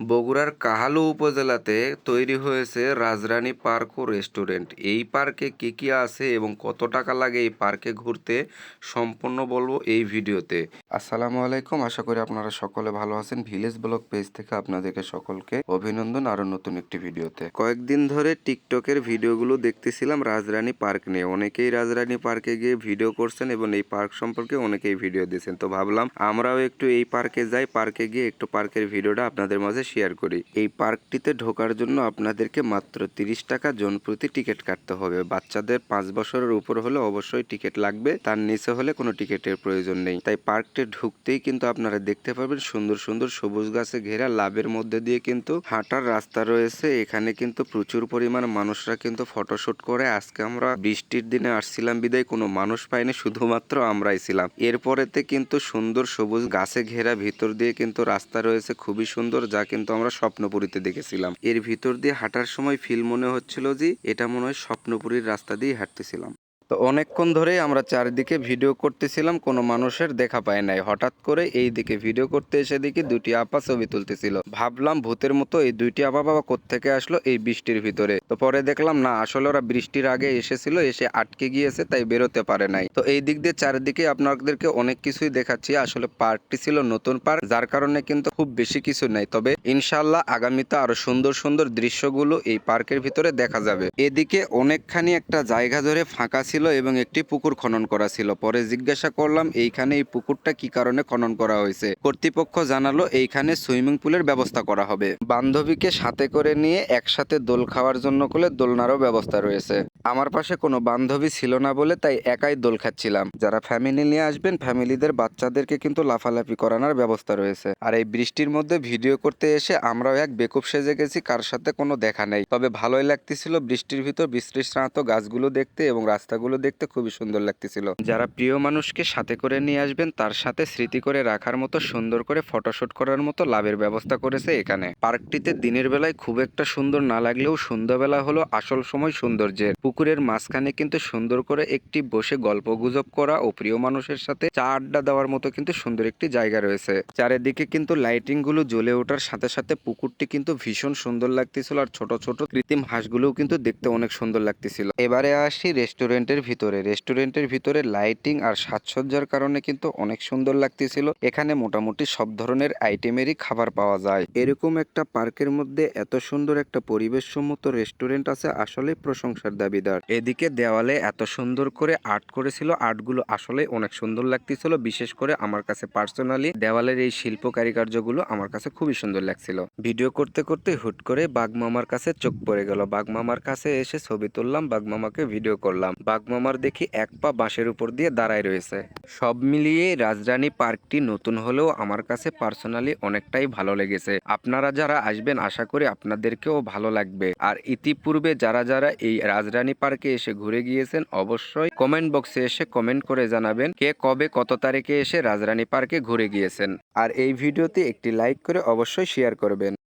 বগুড়ার কাহালু উপজেলাতে তৈরি হয়েছে রাজরানী পার্ক ও রেস্টুরেন্ট। এই পার্কে কি কি আছে এবং কত টাকা লাগে এই পার্কে ঘুরতে সম্পূর্ণ বলব এই ভিডিওতে। আসসালামু আলাইকুম, আশা করি আপনারা সকলে ভালো আছেন। ভিলেজ ব্লগ পেজ থেকে আপনাদেরকে সকলকে অভিনন্দন আরও নতুন একটি ভিডিওতে। কয়েকদিন ধরে টিকটকের ভিডিওগুলো দেখতেছিলাম রাজরানী পার্ক নিয়ে। অনেকেই রাজরানী পার্কে গিয়ে ভিডিও করছেন এবং এই পার্ক সম্পর্কে অনেকেই ভিডিও দিয়েছেন। তো ভাবলাম আমরাও একটু এই পার্কে যাই, পার্কে গিয়ে একটু পার্কের ভিডিওটা আপনাদের মাঝে শেয়ার করি। এই পার্কটিতে ঢোকার জন্য আপনাদেরকে মাত্র তিরিশ টাকা জন প্রতি টিকিট কাটতে হবে। বাচ্চাদের পাঁচ বছরের উপর হলে অবশ্যই টিকিট লাগবে। তার নিচে হলে কোনো টিকিটের প্রয়োজন নেই। তাই পার্কটি ঢুকতেই কিন্তু আপনারা দেখতে পাবেন সুন্দর সুন্দর সবুজ গাছে ঘেরা লাভের মধ্যে দিয়ে কিন্তু হাঁটার রাস্তা রয়েছে। এখানে কিন্তু প্রচুর পরিমাণ মানুষরা কিন্তু ফটোশুট করে। আজকে আমরা বৃষ্টির দিনে আসছিলাম, বিদায় কোনো মানুষ পাইনি শুধুমাত্র আমরাই ছিলাম। এরপরেতে কিন্তু সুন্দর সবুজ গাছে ঘেরা ভিতর দিয়ে কিন্তু রাস্তা রয়েছে, খুবই সুন্দর যা কিন্তু আমরা স্বপ্নপুরীতে দেখেছিলাম। এর ভিতর দিয়ে হাঁটার সময় ফিল মনে হচ্ছিল যে, এটা মনে হয় স্বপ্নপুরীর রাস্তা দিয়ে হাঁটতেছিলাম। তো অনেকক্ষণ ধরেই আমরা চারদিকে ভিডিও করতেছিলাম, কোনো মানুষের দেখা পায় নাই। হঠাৎ করে এই দিকে ভিডিও করতে এসে দেখি দুটি আপা ছবি তুলতেছিল। ভাবলাম ভূতের মতো এই দুইটি আপা বাবা কোত্থেকে আসলো এই বৃষ্টির ভিতরে। তো পরে দেখলাম, না, আসলে ওরা বৃষ্টির আগে এসেছিল, এসে আটকে গিয়েছে, তাই বেরোতে পারে নাই। তো এই দিক দিয়ে চারিদিকে আপনাদেরকে অনেক কিছুই দেখাচ্ছি। আসলে পার্কটি ছিল নতুন পার্ক, যার কারণে কিন্তু খুব বেশি কিছু নাই। তবে ইনশাল্লাহ আগামীতে আরও সুন্দর সুন্দর দৃশ্যগুলো এই পার্কের ভিতরে দেখা যাবে। এদিকে অনেকখানি একটা জায়গা ধরে ফাঁকা ছিল এবং একটি পুকুর খনন করা ছিল। পরে জিজ্ঞাসা করলাম, এইখানে এই পুকুরটা কি কারণে খনন করা হয়েছে? কর্তৃপক্ষ জানালো, এইখানে সুইমিং পুলের ব্যবস্থা করা হবে। বান্ধবীকে সাথে করে নিয়ে একসাথে দোল খাওয়ার জন্য করে দোলনারও ব্যবস্থা রয়েছে। আমার পাশে কোনো বান্ধবী ছিল না বলে তাই একাই দোল খাচ্ছিলাম। যারা ফ্যামিলি নিয়ে আসবেন, ফ্যামিলিদের বাচ্চাদেরকে কিন্তু লাফালাফি করানোর ব্যবস্থা রয়েছে। আর এই বৃষ্টির মধ্যে ভিডিও করতে এসে আমরাও এক বেকুব সেজে গেছি, কার সাথে কোনো দেখা নেই। তবে ভালোই লাগতেছিল বৃষ্টির ভিতর বৃষ্টিস্নাত গাছগুলো দেখতে এবং রাস্তাগুলো দেখতে খুবই সুন্দর লাগতেছিল। যারা প্রিয় মানুষকে সাথে করে নিয়ে আসবেন, তার সাথে স্মৃতি করে রাখার মতো, সুন্দর করে ফটোশুট করার মতো লাভের ব্যবস্থা করেছে এখানে। পার্কটিতে দিনের বেলায় খুব একটা সুন্দর না লাগলেও সন্ধ্যাবেলা হলো আসল সময় সৌন্দর্যের। পুকুরের মাঝখানে কিন্তু সুন্দর করে একটি বসে গল্প গুজব করা ও প্রিয় মানুষের সাথে চা আড্ডা দেওয়ার মতো কিন্তু সুন্দর একটি জায়গা রয়েছে। চারিদিকে কিন্তু লাইটিংগুলো জ্বলে ওঠার সাথে সাথে পুকুরটি কিন্তু ভীষণ সুন্দর লাগতেছিল আর ছোট ছোট কৃত্রিম হাঁসগুলোও কিন্তু দেখতে অনেক সুন্দর লাগতেছিল। এবারে আসি রেস্টুরেন্টের ভিতরে, রেস্টুরেন্টের ভিতরে লাইটিং আর সাজসজ্জার কারণে কিন্তু অনেক সুন্দর লাগতেছিল। এখানে মোটামুটি সব ধরনের আইটেমেরই খাবার পাওয়া যায়। এরকম একটা পার্কের মধ্যে এত সুন্দর একটা পরিবেশ সম্মত রেস্টুরেন্ট আছে আসলে প্রশংসার দাবিদার। এদিকে দেওয়ালে এত সুন্দর করে আর্ট করেছিল, আর্টগুলো আসলে অনেক সুন্দর লাগতেছিল, বিশেষ করে আমার কাছে পার্সোনালি। দেওয়ালের এই শিল্প কারিকার্যগুলো আমার কাছে খুবই সুন্দর লাগছিল। ভিডিও করতে করতে হুট করে বাগমামার কাছে চোখ পড়ে গেল। বাগমামার কাছে এসে ছবি তুললাম বাগমামাকে ভিডিও করলাম। বাগমামার দেখি এক পা বাঁশের উপর দিয়ে দাঁড়ায় রয়েছে। সব মিলিয়ে রাজরানী পার্কটি নতুন হলেও আমার কাছে পার্সোনালি অনেকটাই ভালো লেগেছে। আপনারা যারা আসবেন, আশা করি আপনাদেরকেও ভালো লাগবে। আর ইতিপূর্বে যারা যারা এই রাজরানী পার্কে এসে ঘুরে গিয়েছেন, অবশ্যই কমেন্ট বক্সে এসে কমেন্ট করে জানাবেন কে কবে কত তারিখে এসে রাজরানী পার্কে ঘুরে গিয়েছেন। আর এই ভিডিওতে একটি লাইক করে অবশ্যই শেয়ার করবেন।